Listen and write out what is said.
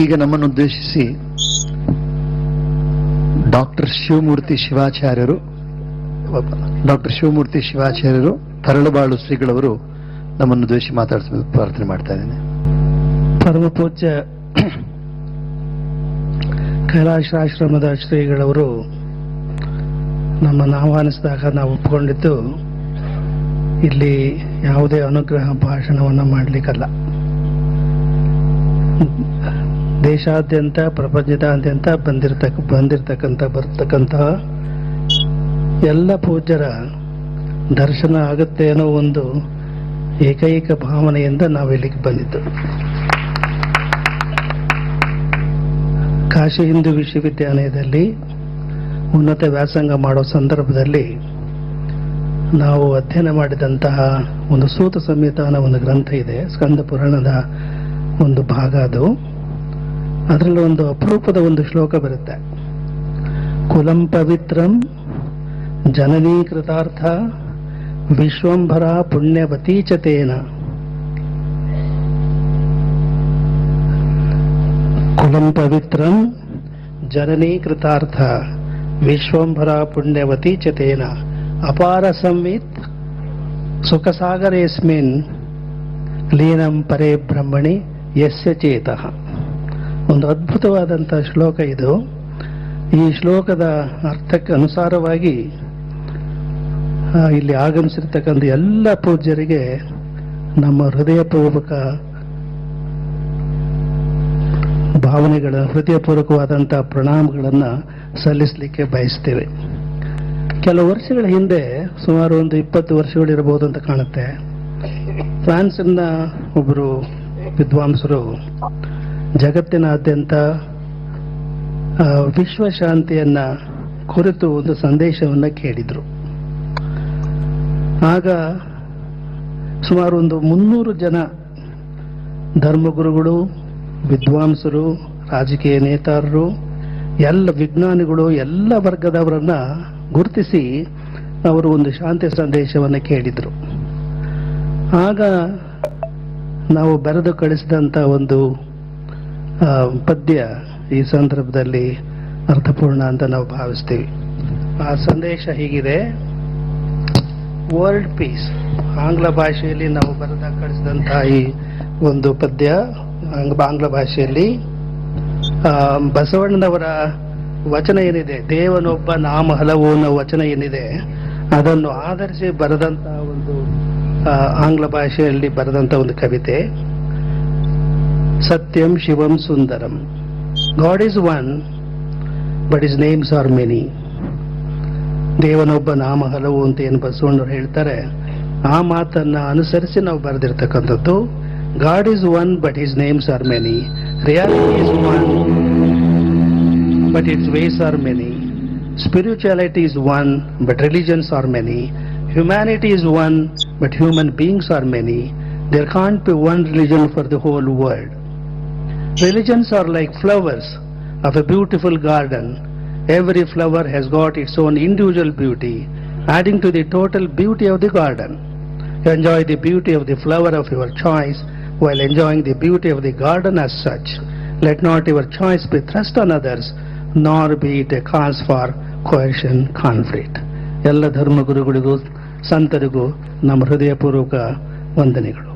ಈಗ ನಮ್ಮನ್ನು ಉದ್ದೇಶಿಸಿ ಡಾಕ್ಟರ್ ಶಿವಮೂರ್ತಿ ಶಿವಾಚಾರ್ಯರು, ಡಾಕ್ಟರ್ ಶಿವಮೂರ್ತಿ ಶಿವಾಚಾರ್ಯರು ತರಳುಬಾಳು ಶ್ರೀಗಳವರು ನಮ್ಮನ್ನು ಉದ್ದೇಶಿಸಿ ಮಾತಾಡಿಸಬೇಕು ಪ್ರಾರ್ಥನೆ ಮಾಡ್ತಾ ಇದ್ದೇನೆ. ಪರಮ ಪೂಜ್ಯ ಕೈಲಾಸಾಶ್ರಮದ ಶ್ರೀಗಳವರು ನಮ್ಮನ್ನು ಆಹ್ವಾನಿಸಿದಾಗ ನಾವು ಒಪ್ಪಿಕೊಂಡಿದ್ದು, ಇಲ್ಲಿ ಯಾವುದೇ ಅನುಗ್ರಹ ಭಾಷಣವನ್ನು ಮಾಡಲಿಕ್ಕಲ್ಲ. ದೇಶಾದ್ಯಂತ, ಪ್ರಪಂಚದಾದ್ಯಂತ ಬಂದಿರತಕ್ಕ ಬಂದಿರತಕ್ಕಂಥ ಬರ್ತಕ್ಕಂತಹ ಎಲ್ಲ ಪೂಜ್ಯರ ದರ್ಶನ ಆಗುತ್ತೆ ಅನ್ನೋ ಒಂದು ಏಕೈಕ ಭಾವನೆಯಿಂದ ನಾವು ಇಲ್ಲಿಗೆ ಬಂದಿದ್ದು. ಕಾಶಿ ಹಿಂದೂ ವಿಶ್ವವಿದ್ಯಾಲಯದಲ್ಲಿ ಉನ್ನತ ವ್ಯಾಸಂಗ ಮಾಡೋ ಸಂದರ್ಭದಲ್ಲಿ ನಾವು ಅಧ್ಯಯನ ಮಾಡಿದಂತಹ ಒಂದು ಸೂತ ಸಂಹಿತಾನ ಒಂದು ಗ್ರಂಥ ಇದೆ, ಸ್ಕಂದ ಪುರಾಣದ ಒಂದು ಭಾಗ ಅದು. ಅದರಲ್ಲಿ ಒಂದು ಅಪರೂಪದ ಒಂದು ಶ್ಲೋಕ ಬರುತ್ತೆ ಕುಲಂ ಪವಿತ್ರಂ ಜನನೀಕೃತಾರ್ಥ ವಿಶ್ವಂಭರ ಪುಣ್ಯವತೀಚತೇನ ಕುಲಂ ಪವಿತ್ರಂ ಜನನೀಕೃತಾರ್ಥ ವಿಶ್ವಂಭರ ಪುಣ್ಯವತಿ ಚತೇನ ಅಪಾರ ಸಂವಿತ್ ಸುಖಸಾಗರೇಸ್ಮಿನ್ ಲೀನಂ ಪರೇ ಬ್ರಹ್ಮಣಿ ಯಸ್ಯ ಚೇತಃ ಒಂದು ಅದ್ಭುತವಾದಂಥ ಶ್ಲೋಕ ಇದು. ಈ ಶ್ಲೋಕದ ಅರ್ಥಕ್ಕೆ ಅನುಸಾರವಾಗಿ ಇಲ್ಲಿ ಆಗಮಿಸಿರ್ತಕ್ಕಂಥ ಎಲ್ಲ ಪೂಜ್ಯರಿಗೆ ನಮ್ಮ ಹೃದಯಪೂರ್ವಕ ಭಾವನೆಗಳ ಹೃದಯಪೂರ್ವಕವಾದಂಥ ಪ್ರಣಾಮಗಳನ್ನು ಸಲ್ಲಿಸಲಿಕ್ಕೆ ಬಯಸ್ತೇವೆ. ಕೆಲವು ವರ್ಷಗಳ ಹಿಂದೆ, ಸುಮಾರು ಒಂದು ಇಪ್ಪತ್ತು ವರ್ಷಗಳಿರಬಹುದು ಅಂತ ಕಾಣುತ್ತೆ. ಫ್ರಾನ್ಸಿನ ಒಬ್ಬರು ವಿದ್ವಾಂಸರು ಜಗತ್ತಿನಾದ್ಯಂತ ವಿಶ್ವಶಾಂತಿಯನ್ನ ವಿಶ್ವ ಶಾಂತಿಯನ್ನ ಕುರಿತು ಒಂದು ಸಂದೇಶವನ್ನು ಕೇಳಿದರು. ಆಗ ಸುಮಾರು ಒಂದು ಮುನ್ನೂರು ಜನ ಧರ್ಮಗುರುಗಳು, ವಿದ್ವಾಂಸರು, ರಾಜಕೀಯ ನೇತಾರರು, ಎಲ್ಲ ವಿಜ್ಞಾನಿಗಳು, ಎಲ್ಲ ವರ್ಗದವರನ್ನ ಗುರುತಿಸಿ ಅವರು ಒಂದು ಶಾಂತಿ ಸಂದೇಶವನ್ನು ಕೇಳಿದರು. ಆಗ ನಾವು ಬರೆದು ಕಳಿಸಿದಂಥ ಒಂದು ಪದ್ಯ ಈ ಸಂದರ್ಭದಲ್ಲಿ ಅರ್ಥಪೂರ್ಣ ಅಂತ ನಾವು ಭಾವಿಸ್ತೀವಿ. ಆ ಸಂದೇಶ ಹೀಗಿದೆ ವರ್ಲ್ಡ್ ಪೀಸ್ ಆಂಗ್ಲ ಭಾಷೆಯಲ್ಲಿ ನಾವು ಬರೆದ ಕಳಿಸಿದಂತಹ ಈ ಒಂದು ಪದ್ಯ, ಆಂಗ್- ಆಂಗ್ಲ ಭಾಷೆಯಲ್ಲಿ ಬಸವಣ್ಣನವರ ವಚನ ಏನಿದೆ? ದೇವನೊಬ್ಬ ನಾಮ ಹಲವು ಅನ್ನೋ ವಚನ ಏನಿದೆ? ಅದನ್ನು ಆಧರಿಸಿ ಬರೆದಂತಹ ಒಂದು ಆಂಗ್ಲ ಭಾಷೆಯಲ್ಲಿ ಬರೆದಂತ ಒಂದು ಕವಿತೆ. ಸತ್ಯಂ ಶಿವಂ ಸುಂದರಂ God is one but is names are many ದೇವನೊಬ್ಬ ನಾಮ ಹಲವು ಅಂತ ಏನು ಬಸವಣ್ಣರು ಹೇಳ್ತಾರೆ ಆ ಮಾತನ್ನ ಅನುಸರಿಸಿ ನಾವು ಬರೆದಿರ್ತಕ್ಕಂಥದ್ದು God is one but his names are many reality is one but it's ways are many spirituality is one but religions are many humanity is one but human beings are many there can't be one religion for the whole world religions are like flowers of a beautiful garden every flower has got its own individual beauty adding to the total beauty of the garden enjoy the beauty of the flower of your choice while enjoying the beauty of the garden as such let not your choice be thrust on others nor be it a cause for coercion conflict ಎಲ್ಲ ಧರ್ಮಗುರುಗಳಿಗೂ ಸಂತರಿಗೂ ನಮ್ಮ ಹೃದಯಪೂರ್ವಕ ವಂದನೆಗಳು